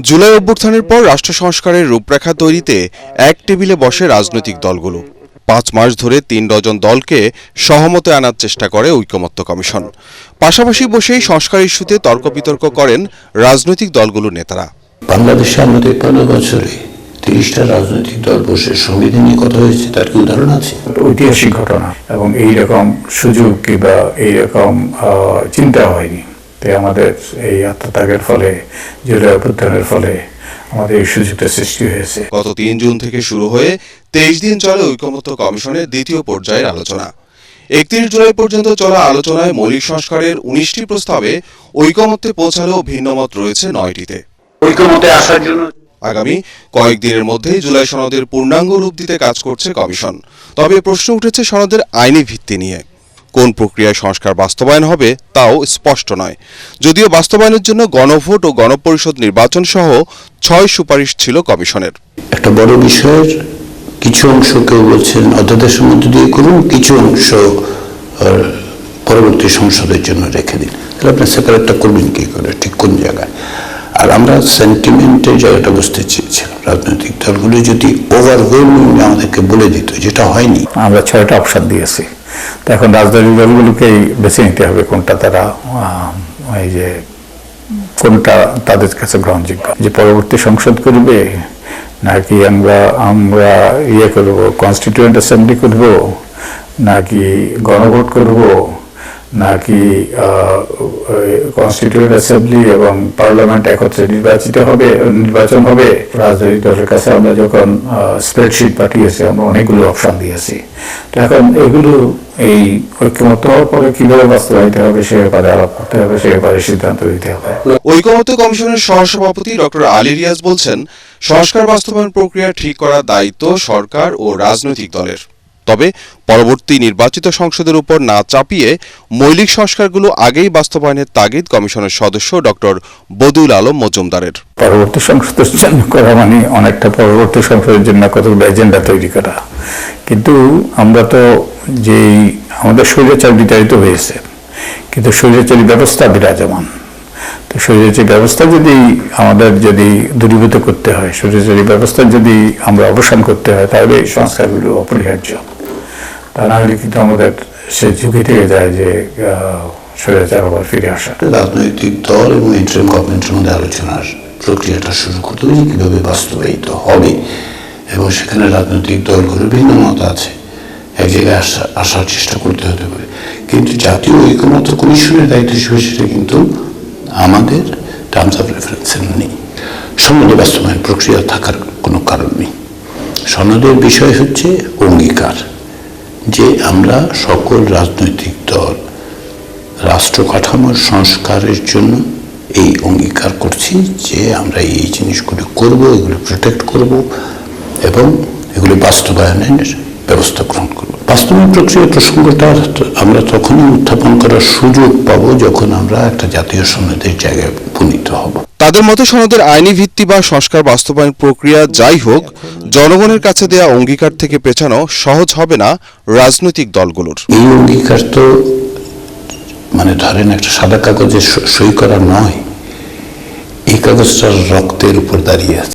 জুলাই অভ্যুত্থানের পর রাষ্ট্র সংস্কারের রূপরেখা তৈরিতে এক টেবিলে বসে রাজনৈতিক দলগুলো। পাঁচ মাস ধরে তিন ডজন দলকে সহমতে আনার চেষ্টা করে ঐকমত্য কমিশন। পাশাপাশি বসেই সংস্কার ইস্যুতে তর্ক বিতর্ক করেন রাজনৈতিক দলগুলোর নেতারা। বাংলাদেশে আমাদের পনেরো বছরে তিরিশটা রাজনৈতিক দল বসে সংবিধান নিয়ে কথা হয়েছে তার কি উদাহরণ আছে? ঐতিহাসিক ঘটনা এবং এই রকম সুযোগ কিংবা এইরকম আহ, চিন্তা হয়নি। তাই আমাদের এই আত্মত্যাগের ফলে জুলাই অভ্যুত্থানের ফলে আমাদের এই সুযোগটা সৃষ্টি হয়েছে। গত তিন জুন থেকে শুরু হয়ে তেইশ দিন চলে ঐকমত্য কমিশনের দ্বিতীয় পর্যায়ের আলোচনা। একত্রিশ জুলাই পর্যন্ত চলা আলোচনায় মৌলিক সংস্কারের উনিশটি প্রস্তাবে ঐকমত্যে পৌঁছালেও ভিন্নমত রয়েছে নয়টিতে। ঐক্যমতে আসার জন্য আগামী কয়েকদিনের মধ্যেই জুলাই সনদের পূর্ণাঙ্গ রূপ দিতে কাজ করছে কমিশন। তবে প্রশ্ন উঠেছে সনদের আইনি ভিত্তি নিয়ে। কোন প্রক্রিয়ায় সংস্কার বাস্তবায়ন হবে তাও স্পষ্ট নয়। যদিও বাস্তবায়নের জন্য গণভোট ও গণপরিষদ নির্বাচন সহ ছয় সুপারিশ ছিল কমিশনের। একটা বড় বিষয়ের কিছু অংশ কেউ বলছেন, অধ্যাদেশের মধ্যে দিয়ে করুন, কিছু অংশ পরবর্তী সংসদের জন্য রেখে দিন। তাহলে আপনি সেপারেটটা করবেন কি করে? ঠিক কোন জায়গায়? আর আমরা সেন্টিমেন্টের জায়গাটা বুঝতে চেয়েছিলাম। রাজনৈতিক দলগুলো যদি ওভারওয়েলমিং আমাদেরকে বলে দিত, যেটা হয়নি। আমরা ছয়টা অপশন দিয়েছি। তো এখন রাজনৈতিক দলগুলোকেই বেছে নিতে হবে কোনটা তারা এই যে কোনটা তাদের কাছে গ্রহণযোগ্য। যে পরবর্তী সংসদ করবে, নাকি আমরা আমরা ইয়ে করব কনস্টিটিউয়েন্ট অ্যাসেম্বলি করব, নাকি গণভোট করব নাকি কনস্টিটিউয়েন্ট অ্যাসেম্বলি এবং পার্লামেন্ট একত্রে নির্বাচিত হবে, নির্বাচন হবে? রাজনৈতিক দলের কাছে আমরা যখন স্প্রেডশিট পাঠিয়েছি, আমরা অনেকগুলো অপশন দিয়েছি। তো এখন এগুলো এই ঐক্যমত হওয়ার পরে কীভাবে বাস্তবায়িত হবে, সে ব্যাপারে আলাপ করতে হবে, সে ব্যাপারে সিদ্ধান্ত দিতে হবে। ঐকমত্য কমিশনের সহসভাপতি ডক্টর আলী রিয়াজ বলছেন, সংস্কার বাস্তবায়ন প্রক্রিয়া ঠিক করার দায়িত্ব সরকার ও রাজনৈতিক দলের। তবে পরবর্তী নির্বাচিত সংসদের উপর না চাপিয়ে মৌলিক সংস্কারগুলো আগেই বাস্তবায়নের তাগিদ কমিশনের সদস্য ডক্টর বদুল আলম মজুমদারের। পরবর্তী সংসদের জন্য করা মানে অনেকটা পরবর্তী সংসদের জন্য কতগুলো এজেন্ডা তৈরি করা। কিন্তু আমরা তো যেই আমাদের স্বৈরাচার বিতাড়িত হয়েছে, কিন্তু স্বৈরাচারী ব্যবস্থা বিরাজমান। তো স্বৈরাচারী ব্যবস্থা যদি আমাদের যদি দূরীভূত করতে হয়, স্বৈরাচারী ব্যবস্থা যদি আমরা অবসান করতে হয়, তাহলে এই সংস্কারগুলো অপরিহার্য। তা না হলে কিন্তু আমাদের সে ঝুঁকি থেকে যায় যে স্বৈরাচার আবার ফিরে আসা। রাজনৈতিক দল এবং ইন্টারিম গভর্নমেন্টের মধ্যে আলোচনার প্রক্রিয়াটা শুরু করতে হবে কীভাবে বাস্তবায়িত হবে। এবং সেখানে রাজনৈতিক দলগুলোর ভিন্ন মত আছে। এক জায়গায় আসা, আসার চেষ্টা করতে হতে পারে। কিন্তু জাতীয় ঐক্যমত্য কমিশনের দায়িত্ব হিসেবে সেটা কিন্তু আমাদের টার্মস অফ রেফারেন্সে নেই। সনদ বাস্তবায়ন প্রক্রিয়া থাকার কোনো কারণ নেই। সনদের বিষয় হচ্ছে অঙ্গীকার। যে আমরা সকল রাজনৈতিক দল, রাষ্ট্র কাঠামোর সংস্কারের জন্য এই অঙ্গীকার করছি যে আমরা এই জিনিসগুলো করব, এগুলো প্রোটেক্ট করব এবং এগুলো বাস্তবায়নের ব্যবস্থা গ্রহণ করব। বাস্তবায়ন প্রক্রিয়া প্রসঙ্গটা আমরা তখনই উত্থাপন করার সুযোগ পাবো যখন আমরা একটা জাতীয় সনদের জায়গায় উপনীত হব। তাদের মতে সনদের আইনি ভিত্তি বা সংস্কার বাস্তবায়ন প্রক্রিয়া যাই হোক জনগণের কাছে দেয়া অঙ্গীকার থেকে পেছানো সহজ হবে না রাজনৈতিক দলগুলোর। এই অঙ্গীকার তো মানে ধরেন একটা সাদা কাগজে সই করা নয়, এই কাগজটার রক্তের উপর দাঁড়িয়ে আছে।